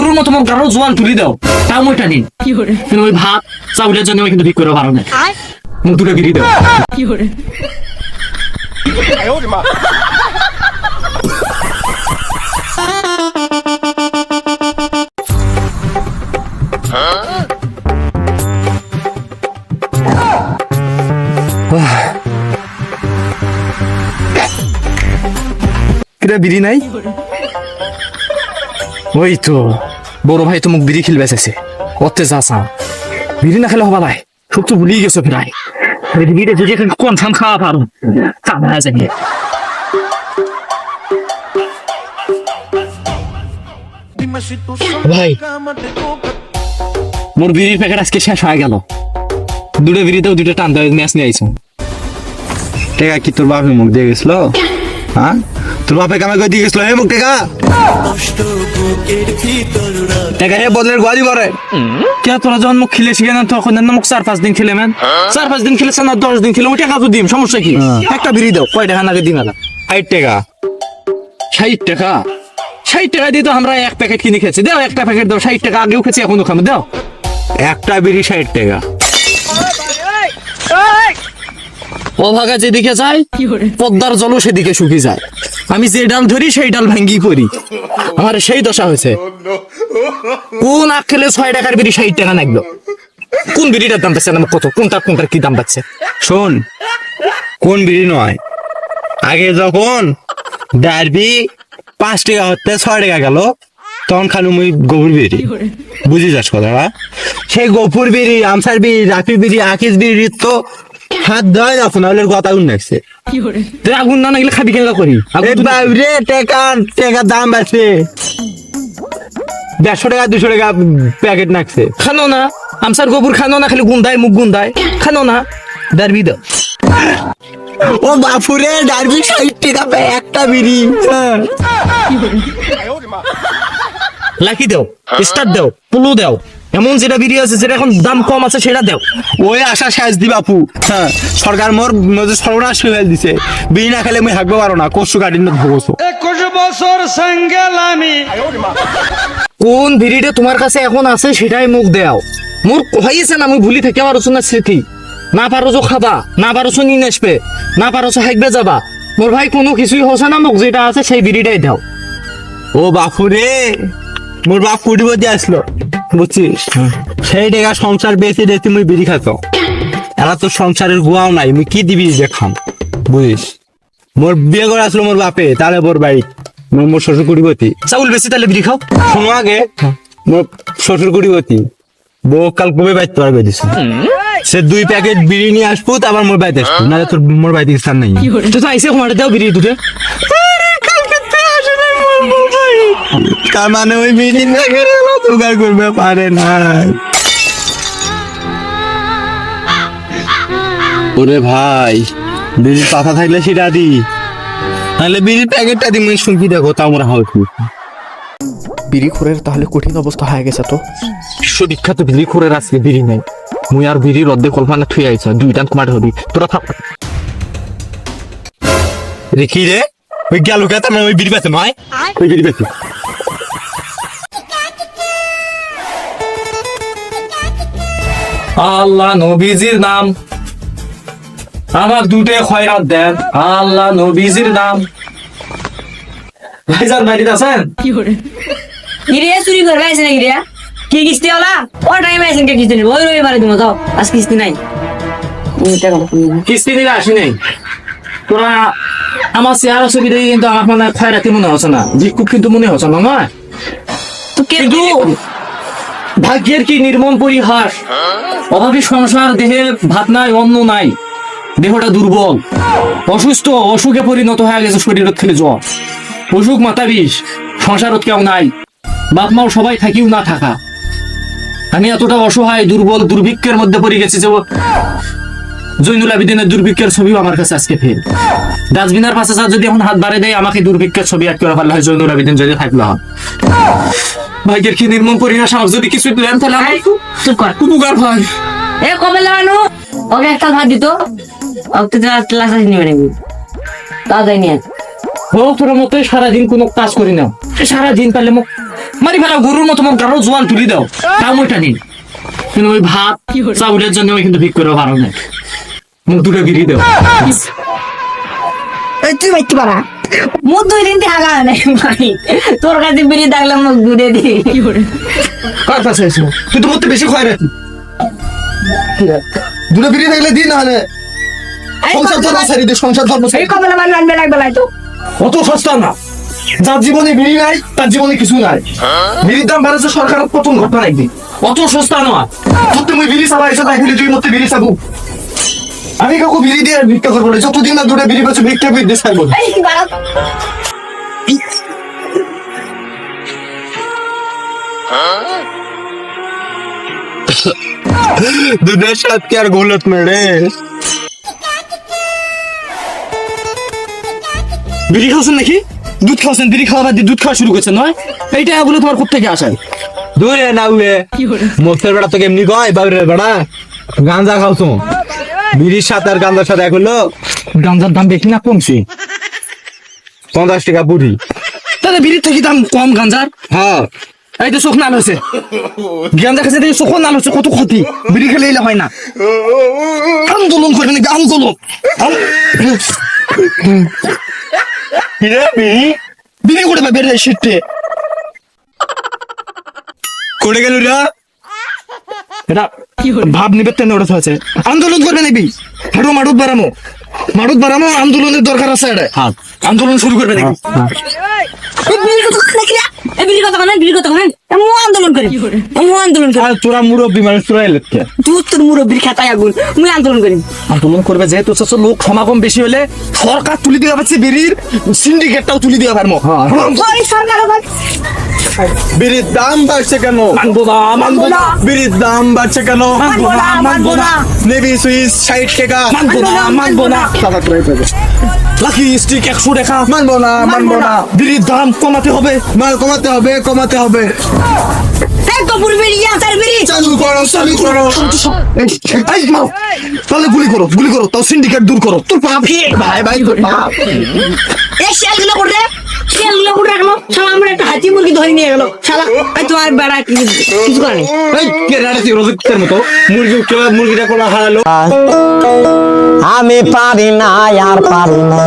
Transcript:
গরুর মতো মোক গারো জোয়ান তুলি দাও। তাও মই টানি কিন্তু ওই ভাত চাউলের জন্য কিন্তু ঠিক করে পারো না? মুখ দুটো বিড়ি দাও। কিরা বিড়ি নাই? ওই তো। বড় ভাই তো মুখ বিড়ি খেলবে এসেছে অতে যাসা বিড়ি না খেলে হবা লাই। সব তো ভুলিয়ে গেছো প্রায় বিড়ি কোন থাম খাওয়া পারো তা না ভাই মোর বিড়ির প্যাকেট আজকে শেষ হয়ে গেল। দুটো বিড়িতেও দুটো টান দেওয়া ম্যাচ নিয়ে আইছো কি তোর বাপে মুখ দিয়ে গেছিল হ্যাঁ তোর বাপে কামে করে দিয়ে গেছিল হে মুখ টেকা টেকা হে বদলের গোয়ালি করে কে তোরা যখন মুখ খেলেছি কেন? তখন না মুখ চার পাঁচ দিন খেলে ম্যান। চার পাঁচ দিন খেলেছে না দশ দিন খেলে ওই টাকা তো দিম সমস্যা কি? একটা বিড়ি দাও কয় টাকা নাকি দিন আলা? ষাট টাকা। ষাট টাকা? ষাট টাকা দিয়ে তো আমরা এক প্যাকেট কিনে খেয়েছি। দাও একটা প্যাকেট দাও ষাট টাকা আগেও খেয়েছি এখনও খাব দাও। একটা বিড়ি ষাট টাকা। ও ভাগা যেদিকে যায় পদ্মার জলও সেদিকে শুকিয়ে যায়। আমি যে ডাল ধরি, সেই ডাল ভাঙ্গি করি। আমার সেই দশা হয়েছে। কোন আখ খেলে ছয় টাকার বিড়ি ষাট টাকা লাগল? কোন বিড়িটার দাম পাচ্ছে কত? কোনটা, কোনটার কি দাম পাচ্ছে? শোন, কোন বিড়ি নয়। আগে যখন ডারবি পাঁচ টাকা হতে ছয় টাকা গেল, তখন খালু মুই গোবর বিড়ি। বুঝি যাস কথাটা? সেই গোপুর বিড়ি, আমসার বিড়ি, রাফি বিড়ি, আকিস বিড়ি তো হাত দেওয়াই না শোনা হলে কথা উন্নছে তুই আগুন না নাগলে খাবি কেন করি? আগুন তো- রে টাকা টাকা দাম বাড়ছে। দেড়শো টাকা দুশো টাকা প্যাকেট নাকছে খানো না আমসার গোবর খানো না খালি গুন্দায় মুখ গুন্দায়। খানো না দারবি দাও ও বাপুরে ডারবি ষাট টাকা একটা বিড়ি। লাকি দাও স্টার্ট দাও পুলু দাও। এমন যেটা বিড়ি আছে যেটা এখন দাম কম আছে সেটা দাও। ওই আশা শেষ দি বাপু। হ্যাঁ সরকার মোর মধ্যে সর্বনাশ করে দিছে। বিড়ি না খেলে মুই হাঁকবো পারো না কষ্ট কাটিন ভোগছো একুশ বছর সেঙ্গেল আমি। কোন বিড়িটা তোমার কাছে এখন আছে সেটাই মুখ দেও। মোর হয়েছে না আমি ভুলি থেকে পারছ না স্মৃতি। না পারছ খাবা না পারছ নিন আসবে না পারছ হাইকবে যাবা। মোর ভাই কোনো কিছুই হচ্ছে না মুখ যেটা আছে সেই বিড়িটাই দাও। ও বাপু রে মোর বাপ কুটিপতি আসলো বুঝছিস? সেই টাকা সংসার বেশি বেশি মুই বিড়ি খাত এরা তো সংসারের গুয়াও নাই মুই কি দিবি যে খাম? বুঝিস? মোর বিয়ে করে আসলো মোর বাপে তাহলে মোর বাড়ি মোর মোর শ্বশুর কুটিপতি চাউল বেশি তাহলে বিড়ি খাও? শোনো আগে মোর শ্বশুর কুটিপতি বউ কাল কবে বাইতে পারবে দিছে। সে দুই প্যাকেট বিড়ি নিয়ে আসব তারপর মোর বাড়িতে আসব নাহলে তোর মোর বাড়িতে স্থান নাই। তো আইসে দাও বিড়ি দুটো। তার মানে ওই বিড়ি না করে জোগাড় করবে পারে না। ওরে ভাই বিড়ির পাতা থাকলে সেটা দি। তাহলে বিড়ির প্যাকেটটা দি মুই শুনকি দেখো তা আমরা হবে কি বিড়ি খোরের তাহলে কঠিন অবস্থা হয়ে গেছে তো। বিশ্ববিখ্যাত বিড়ি করে আজকে বিড়ি নাই। মুই আর বিড়ির অর্ধেক কল্পনা থুই আইছ দুইটা কুমার হবি তোরা থাক। রে কি রে? ওই গেল কে তার মানে ওই বিড়ি পেছে নয়? ওই বিড়ি পেছে আল্লাহ নবীজির নাম। আমার দুটে খয়রাত দেন। আল্লাহ নবীজির নাম। ভাইজান বাড়িতে আছেন? গিরে চুরি করবে আছে না গিরে কি কিস্তি ওলা ও টাইম আছে কে কিস্তি নেই ওই রবিবারে তুমি যাও আজ কিস্তি নাই। কিস্তি দিলে আসি নাই। তোরা আমার চেহারা ছবি দেখে কিন্তু আমার মানে খয়রাতি মনে হচ্ছে না। ভিক্ষুক কিন্তু মনে হচ্ছে না কে কিন্তু ভাগ্যের কি নির্মম পরিহাস? অভাবী সংসার, দেহে ভাত নাই, অন্ন নাই। দেহটা দুর্বল। অসুস্থ, অসুখে পরিণত হয়ে গেছে শরীরত খেলে জ্বর। অসুখ মাথা বিষ, সংসারত কেউ নাই। বাপ মাও সবাই থাকিও না থাকা। আমি এতটা অসহায়, দুর্বল, দুর্ভিক্ষের মধ্যে পড়ে গেছি যে জৈনুল আবিদিনের দুর্ভিক্ষের ছবিও আমার কাছে আজকে ফেল ডাস্টবিনের পাশে যদি এখন হাত বাড়ে দেয়, আমাকে দুর্ভিক্ষের ছবি আটকে রাখা হয় জৈনুল আবিদিন যদি থাকল হয়। ভাগ্যের কি নির্মম পরিহাস? আমার যদি কিছু দিলেন তাহলে আমার চুপ কর। উপকার হয় এ কবে লাগানো ওকে একটা ভাত দিত। ওকে তো ক্লাস নাকি তাড়াতাড়ি নিয়ে আয়। হোক তোর মতো সারাদিন কোনো কাজ করি না। সারাদিন তাহলে মোক মারি ফেলা গরুর মতো মুখ গাঢ় জোয়ান তুলি দাও। তাও ওইটা নিন। কিন্তু ওই ভাত চাউলের জন্য আমি কিন্তু ভিক করে পারো না মুখ দুটো বিড়ি দাও। এই তুই বাইতে পারা। মুখ দুই দিন থাকা নাই ভাই তোর কাছে বিড়ি থাকলে মুখ দুধে দি। কার কাছে এসে তুই তো মধ্যে বেশি খয় রাখি দুটো বিড়ি থাকলে দিন নাহলে। সংসার ধর্ম সারি দে সংসার ধর্ম মান আনবে লাগবে লাই তো অত সস্তা না। যার জীবনে বিড়ি নাই তার জীবনে কিছু নাই। বিড়ির দাম বেড়েছে সরকারের প্রথম ঘটনা একদিন। অত সস্তা নয় তুমি বিড়ি চালা এসে তাই তুই মধ্যে বিড়ি চাবু? আমি কাউকে বিড়ি দিয়ে ভিক্ষা করব না যতদিন না দুটো বিড়ি পাচ্ছে ভিক্ষা বিড়ি দিয়ে চাইব এই দুধের সাথে কি আর গোলত মেরে বিড়ি খাওয়াছেন নাকি? দুধ খাওয়াছেন বিড়ি খাওয়া বাদ দিয়ে দুধ খাওয়া শুরু করছেন নয়? এইটা এগুলো তোমার কোথেকে আসে? দূরে না উয়ে মুখের বেড়া তোকে এমনি কয়? বাবুরের বেড়া। গাঞ্জা খাও তো বিড়ির সাথে আর গাঞ্জার সাথে এক হলো? গাঞ্জার দাম বেশি না কমছে? পঞ্চাশ টাকা বুড়ি। তাহলে বিড়ির থেকে দাম কম গাঞ্জার? হ্যাঁ। এই তো চোখ নাল হয়েছে। গাঞ্জা খাচ্ছে দেখি চোখ নাল হচ্ছে কত ক্ষতি। বিড়ি খেলে এলে হয় না। আন্দোলন নাকি আন্দোলন? বিড়ি বিড়ি করে বের শীতে করে গেল রা? এটা ভাব নিবে তেন ওটা আছে আন্দোলন করবে নাকি? হাঁটু মারুত বাড়ামো। মারুত বাড়ামো আন্দোলনের দরকার আছে এটা হ্যাঁ। আন্দোলন শুরু করবে নাকি? আন্দোলন করি। আন্দোলন করবে যেহেতু লোক সমাগম বেশি হলে সরকার তুলি দেওয়া পাচ্ছে বিড়ির সিন্ডিকেটটাও তুলি দেওয়া পারব সরকার বিড়ির দাম বাড়ছে কেন? মানবো না মানবো না। বিড়ির দাম বাড়ছে কেন? মানবো না মানবো না নেবি সুইস ষাট টাকা। মানবো না মানবো না লাকি স্টিক একশো টাকা। মানবো না মানবো না। বিড়ির দাম কমাতে হবে। মাল কমাতে হবে কমাতে হবে। তাহলে গুলি করো গুলি করো তাও সিন্ডিকেট দূর করো। তোর পাপ ভাই ভাই ধরে নিয়ে গেল। শালা তো আর বেড়া কিছু কিছু করে এই কে রাড়াতি রোজকের মতো? মুরগি কেবা মুরগিটা কোলা হারালো? আমি পারি না আর পারি না।